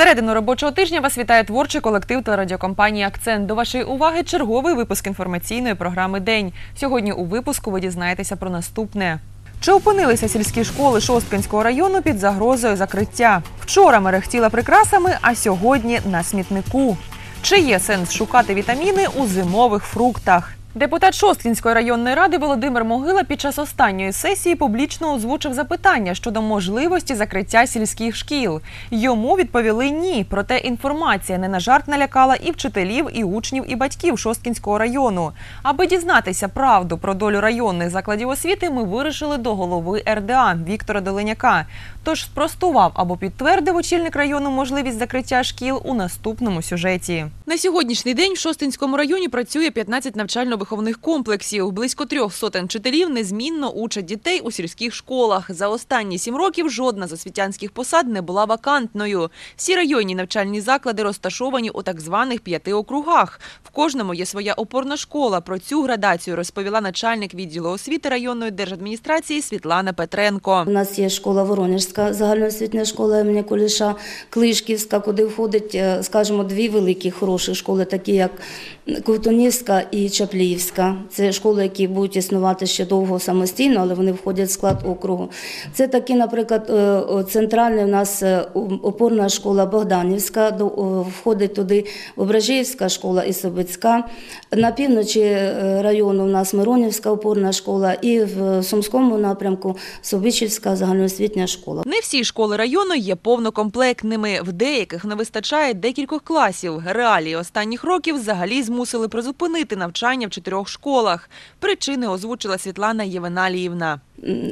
Середину робочого тижня вас вітає творчий колектив телерадіокомпанії Акцент. До вашої уваги черговий випуск інформаційної програми День. Сьогодні у випуску ви дізнаєтеся про наступне. Чи опинилися сільські школи Шосткинського району під загрозою закриття? Вчора мерехтіла прикрасами, а сьогодні на смітнику. Чи є сенс шукати вітаміни у зимових фруктах? Депутат Шосткінської районної ради Володимир Могила під час останньої сесії публічно озвучив запитання щодо можливості закриття сільських шкіл. Йому відповіли ні. Проте інформація не на жарт налякала і вчителів, і учнів, і батьків Шосткінського району. Аби дізнатися правду про долю районних закладів освіти, ми вирішили до голови РДА Віктора Долиняка. Тож спростував або підтвердив очільник району можливість закриття шкіл у наступному сюжеті. На сьогоднішній день в Шостинському районі працює 15 навчально-виховних комплексів. Близько трьох сотень вчителів незмінно учать дітей у сільських школах. За останні сім років жодна з освітянських посад не була вакантною. Всі районні навчальні заклади розташовані у так званих п'яти округах. В кожному є своя опорна школа. Про цю градацію розповіла начальник відділу освіти районної держадміністрації Світлана Петренко. У нас є школа Воронежська, загальноосвітня школа імені Куліша, Клишківська, куди входить, е, скажімо, дві великі хороші школи, такі як Ковтунівська і Чапліївська. Це школи, які будуть існувати ще довго самостійно, але вони входять в склад округу. Це такі, наприклад, е, о, у нас е, опорна школа Богданівська, входить туди Ображіївська школа і Собицька. На півночі е, району у нас Миронівська опорна школа і в Сумському напрямку Собичівська загальноосвітня школа. Не всі школи району є повнокомплектними. В деяких не вистачає декількох класів. Реалії останніх років взагалі змусили призупинити навчання в чотирьох школах. Причини озвучила Світлана Євеналіївна.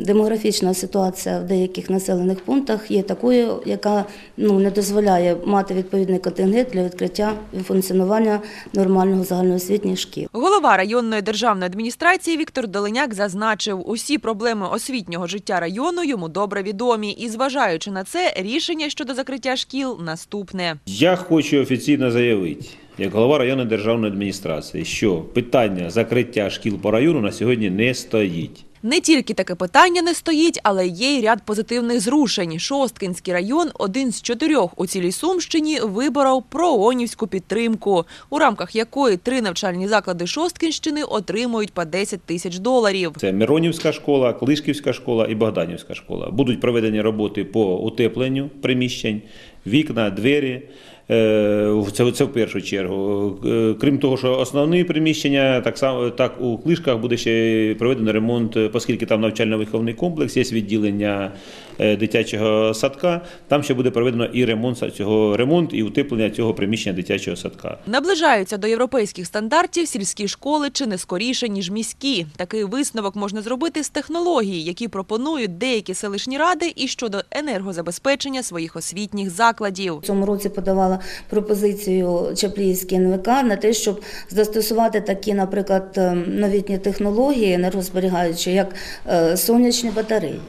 Демографічна ситуація в деяких населених пунктах є такою, яка ну, не дозволяє мати відповідний контингент для відкриття і функціонування нормального загальноосвітніх шкіл. Голова районної державної адміністрації Віктор Долиняк зазначив, усі проблеми освітнього життя району йому добре відомі. І зважаючи на це, рішення щодо закриття шкіл наступне. Я хочу офіційно заявити, як голова районної державної адміністрації, що питання закриття шкіл по району на сьогодні не стоїть. Не тільки таке питання не стоїть, але є й ряд позитивних зрушень. Шосткинський район, один з чотирьох у цілій Сумщині, виборов проонівську підтримку, у рамках якої три навчальні заклади Шосткинщини отримують по 10 тисяч доларів. Це Миронівська школа, Клишківська школа і Богданівська школа. Будуть проведені роботи по утепленню приміщень, вікна, двері. Це, це в першу чергу. Е, Крім того, що основні приміщення, так само так у Клишках буде ще проведено ремонт, оскільки там навчально-виховний комплекс, є відділення е, дитячого садка. Там ще буде проведено і ремонт цього ремонт і утеплення цього приміщення дитячого садка. Наближаються до європейських стандартів сільські школи чи не скоріше, ніж міські. Такий висновок можна зробити з технологій, які пропонують деякі селищні ради і щодо енергозабезпечення своїх освітніх закладів. В цьому році подавала пропозицію Чапліївській НВК на те, щоб застосувати такі, наприклад, е, новітні технології енергозберігаючі, як е, сонячні батареї.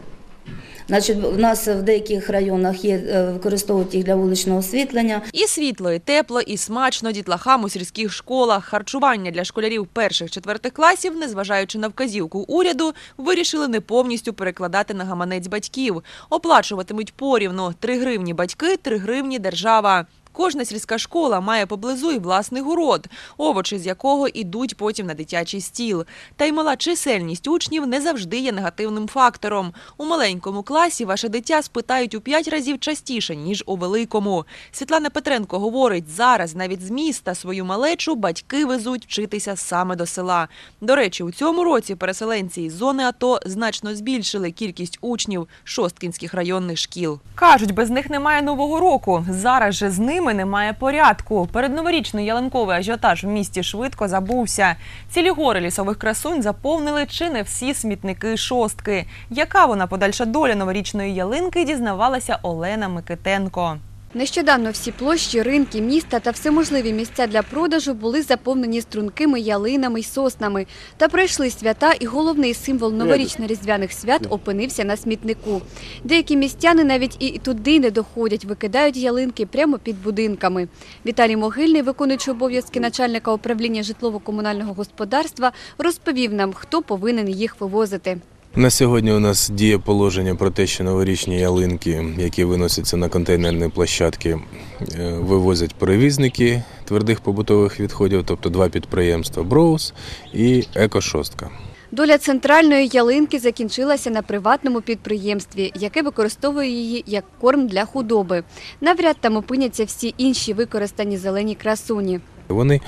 Значить, в нас в деяких районах є е, використовують їх для вуличного освітлення. І світло, і тепло, і смачно дітлахам у сільських школах. Харчування для школярів перших-четвертих класів, незважаючи на вказівку уряду, вирішили не повністю перекладати на гаманець батьків. Оплачуватимуть порівну 3 гривні батьки, 3 гривні держава. Кожна сільська школа має поблизу і власний город, овочі з якого ідуть потім на дитячий стіл. Та й мала чисельність учнів не завжди є негативним фактором. У маленькому класі ваше дитя спитають у п'ять разів частіше, ніж у великому. Світлана Петренко говорить, зараз навіть з міста свою малечу батьки везуть вчитися саме до села. До речі, у цьому році переселенці із зони АТО значно збільшили кількість учнів шосткінських районних шкіл. Кажуть, без них немає нового року. Зараз же з ними немає порядку. Передноворічний ялинковий ажіотаж в місті швидко забувся. Цілі гори лісових красунь заповнили чи не всі смітники шостки. Яка вона подальша доля новорічної ялинки, дізнавалася Олена Микитенко. Нещодавно всі площі, ринки, міста та всеможливі місця для продажу були заповнені стрункими ялинами й соснами. Та пройшли свята, і головний символ новорічно-різдвяних свят опинився на смітнику. Деякі містяни навіть і туди не доходять, викидають ялинки прямо під будинками. Віталій Могильний, виконуючий обов'язки начальника управління житлово-комунального господарства, розповів нам, хто повинен їх вивозити. На сьогодні у нас діє положення про те, що новорічні ялинки, які виносяться на контейнерні площадки, е, вивозять перевізники твердих побутових відходів, тобто два підприємства Броуз і Екошостка. Доля центральної ялинки закінчилася на приватному підприємстві, яке використовує її як корм для худоби. Навряд там опиняться всі інші використані зелені красуні. Вони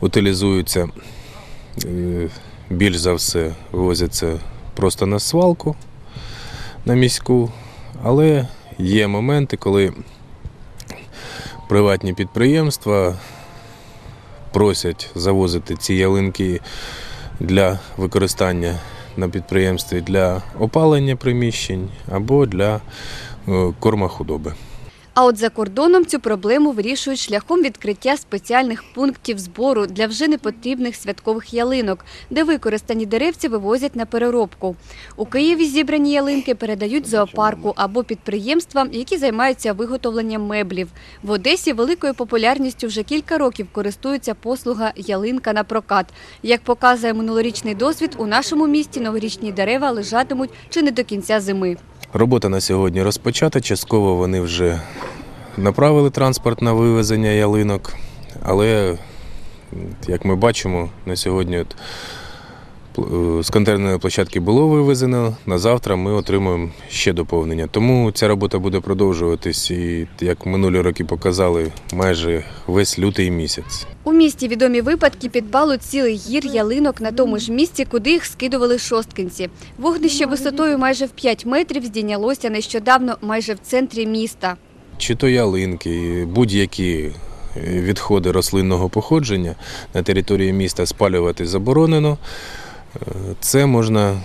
утилізуються е, більш за все, вивозяться просто на свалку на міську, але є моменти, коли приватні підприємства просять завозити ці ялинки для використання на підприємстві для опалення приміщень або для е, корма худоби. А от за кордоном цю проблему вирішують шляхом відкриття спеціальних пунктів збору для вже непотрібних святкових ялинок, де використані деревці вивозять на переробку. У Києві зібрані ялинки передають зоопарку або підприємствам, які займаються виготовленням меблів. В Одесі великою популярністю вже кілька років користується послуга ялинка на прокат. Як показує минулорічний досвід, у нашому місті новорічні дерева лежатимуть чи не до кінця зими. Робота на сьогодні розпочата. Частково вони вже направили транспорт на вивезення ялинок, але, як ми бачимо, на сьогодні от, е, з контейнерної площадки було вивезено. На завтра ми отримуємо ще доповнення. Тому ця робота буде продовжуватись і, як минулі роки показали, майже весь лютий місяць. У місті відомі випадки підпалу цілих гір ялинок на тому ж місці, куди їх скидували шосткинці. Вогнище висотою майже в 5 метрів здійнялося нещодавно майже в центрі міста. Чи то ялинки, будь-які е, відходи рослинного походження на території міста спалювати заборонено. Е, Це можна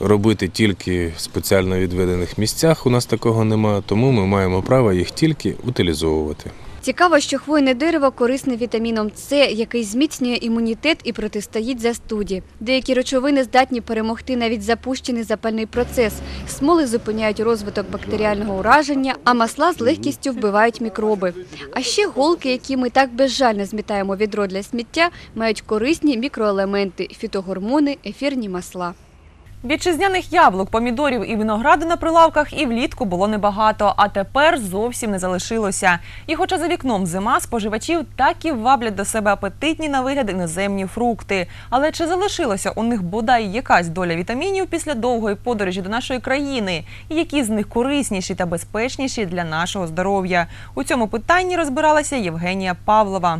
робити тільки в спеціально відведених місцях. У нас такого немає, тому ми маємо право їх тільки утилізовувати. Цікаво, що хвойне дерево корисне вітаміном С, який зміцнює імунітет і протистоїть застуді. Деякі речовини здатні перемогти навіть запущений запальний процес. Смоли зупиняють розвиток бактеріального ураження, а масла з легкістю вбивають мікроби. А ще голки, які ми так безжально змітаємо відро для сміття, мають корисні мікроелементи, фітогормони, ефірні масла. Вітчизняних яблук, помідорів і винограду на прилавках і влітку було небагато, а тепер зовсім не залишилося. І хоча за вікном зима, споживачів так і ваблять до себе апетитні на вигляд іноземні фрукти. Але чи залишилося у них бодай якась доля вітамінів після довгої подорожі до нашої країни? І які з них корисніші та безпечніші для нашого здоров'я? У цьому питанні розбиралася Євгенія Павлова.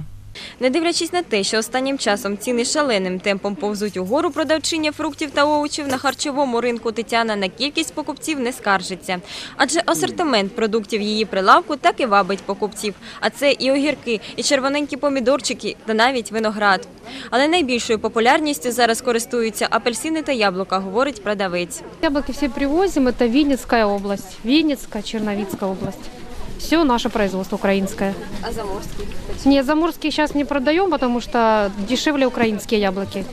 Не дивлячись на те, що останнім часом ціни шаленим темпом повзуть угору продавчиня фруктів та овочів на харчовому ринку Тетяна на кількість покупців не скаржиться. Адже асортимент продуктів її прилавку так і вабить покупців. А це і огірки, і червоненькі помідорчики, та навіть виноград. Але найбільшою популярністю зараз користуються апельсини та яблука, говорить продавець. Яблоки все привозим, это Винницкая область, Винницкая, Черновицкая область. Все наше производство украинское. А заморський? Нет, заморские сейчас не продаем, потому что дешевле украинские яблоки.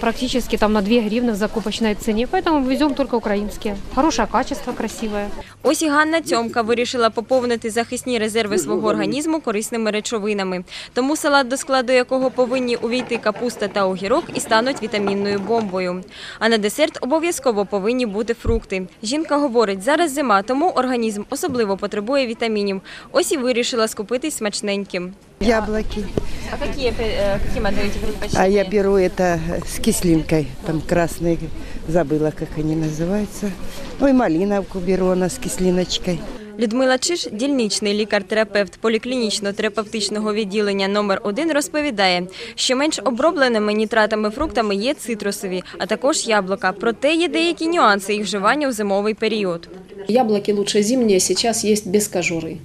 Практически там на 2 гривны в закупочной цене, поэтому везем только украинские. Хорошее качество, красивое. Ось і Ганна Цьомка вирішила поповнити захисні резерви свого організму корисними речовинами. Тому салат, до складу якого повинні увійти капуста та огірок, і стануть вітамінною бомбою. А на десерт обов'язково повинні бути фрукти. Жінка говорить, зараз зима, тому організм особливо потребує вітамінів. Ось і вирішила скупитись смачненьким. Яблоки. А які, які даєте предпочтення? А я беру это с кислинкой. Там красные, забыла, как они называются. Ой, малиновку беру, она с кислиночкой. Людмила Чиш, дільничний лікар-терапевт поліклінічно-терапевтичного відділення номер 1 розповідає, що менш обробленими нітратами фруктами є цитрусові, а також яблука. Проте є деякі нюанси їх вживання у зимовий період. Яблоки лучше зимние сейчас есть без кожуры.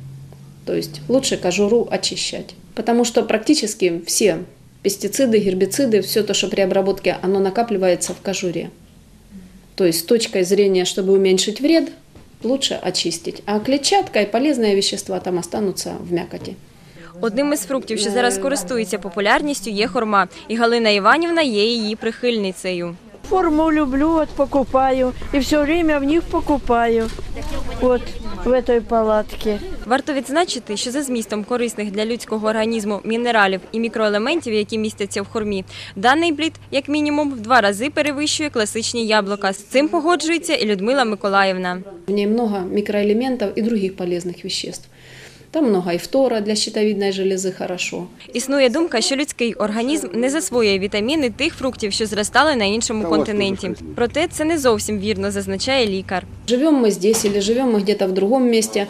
То есть лучше кожуру очищать. Потому что практически все пестициды, гербициды, все то, что при обработке, оно накапливается в кожуре. То есть с точкой зрения, чтобы уменьшить вред, лучше очистить. А клетчатка и полезные вещества там останутся в мякоти. Одним із фруктів, що зараз користується популярністю, є хорма. І Галина Іванівна є її прихильницею. Форму люблю, вот покупаю. И все время в них покупаю. Вот в этой палатке. Варто відзначити, що за змістом корисних для людського організму мінералів і мікроелементів, які містяться в хурмі, даний плід, як мінімум, в два рази перевищує класичні яблука. З цим погоджується і Людмила Миколаївна. В ней много микроэлементов и других полезных веществ. Там много и фтора для щитовидной железы хорошо. Існує думка, що людський організм не засвоює вітаміни тих фруктів, що зростали на іншому континенті. Проте це не зовсім вірно, зазначає лікар. Живем мы здесь или живем мы где-то в другом месте,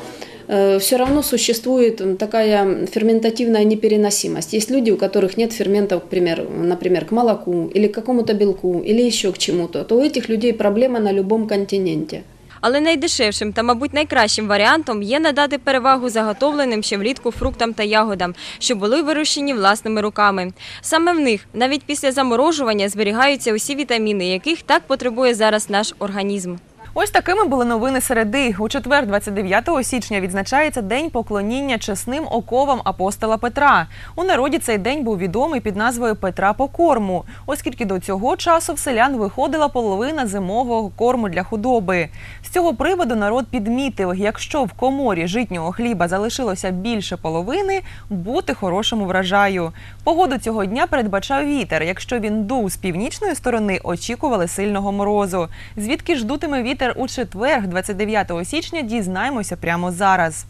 все равно существует такая ферментативная непереносимость. Есть люди, у которых нет ферментов, к примеру, например, к молоку или к какому-то белку или еще к чему-то, то у этих людей проблема на любом континенте. Але найдешевшим та, мабуть, найкращим варіантом є надати перевагу заготовленим ще влітку фруктам та ягодам, що були вирощені власними руками. Саме в них, навіть після заморожування, зберігаються усі вітаміни, яких так потребує зараз наш організм. Ось такими були новини середи. У четвер, 29 січня, відзначається День поклоніння чесним оковам апостола Петра. У народі цей день був відомий під назвою Петра по корму, оскільки до цього часу в селян виходила половина зимового корму для худоби. З цього приводу народ підмітив, якщо в коморі житнього хліба залишилося більше половини, бути хорошому врожаю. Погоду цього дня передбачав вітер. Якщо він дув з північної сторони, очікували сильного морозу. Звідки ж дутиме вітер у четвер, 29 січня, дізнаємося прямо зараз.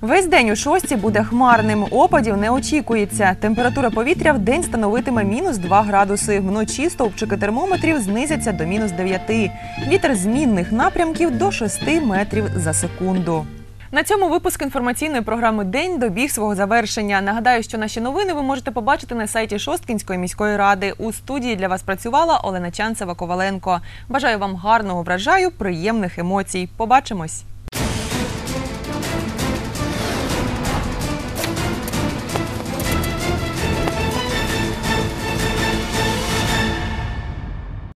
Весь день у шості буде хмарним. Опадів не очікується. Температура повітря в день становитиме мінус 2 градуси. Вночі стовпчики термометрів знизяться до мінус 9. Вітер змінних напрямків до 6 метрів за секунду. На цьому випуск інформаційної програми День добіг свого завершення. Нагадаю, що наші новини ви можете побачити на сайті Шосткінської міської ради. У студії для вас працювала Олена Чанцева Коваленко. Бажаю вам гарного врожаю, приємних емоцій. Побачимось.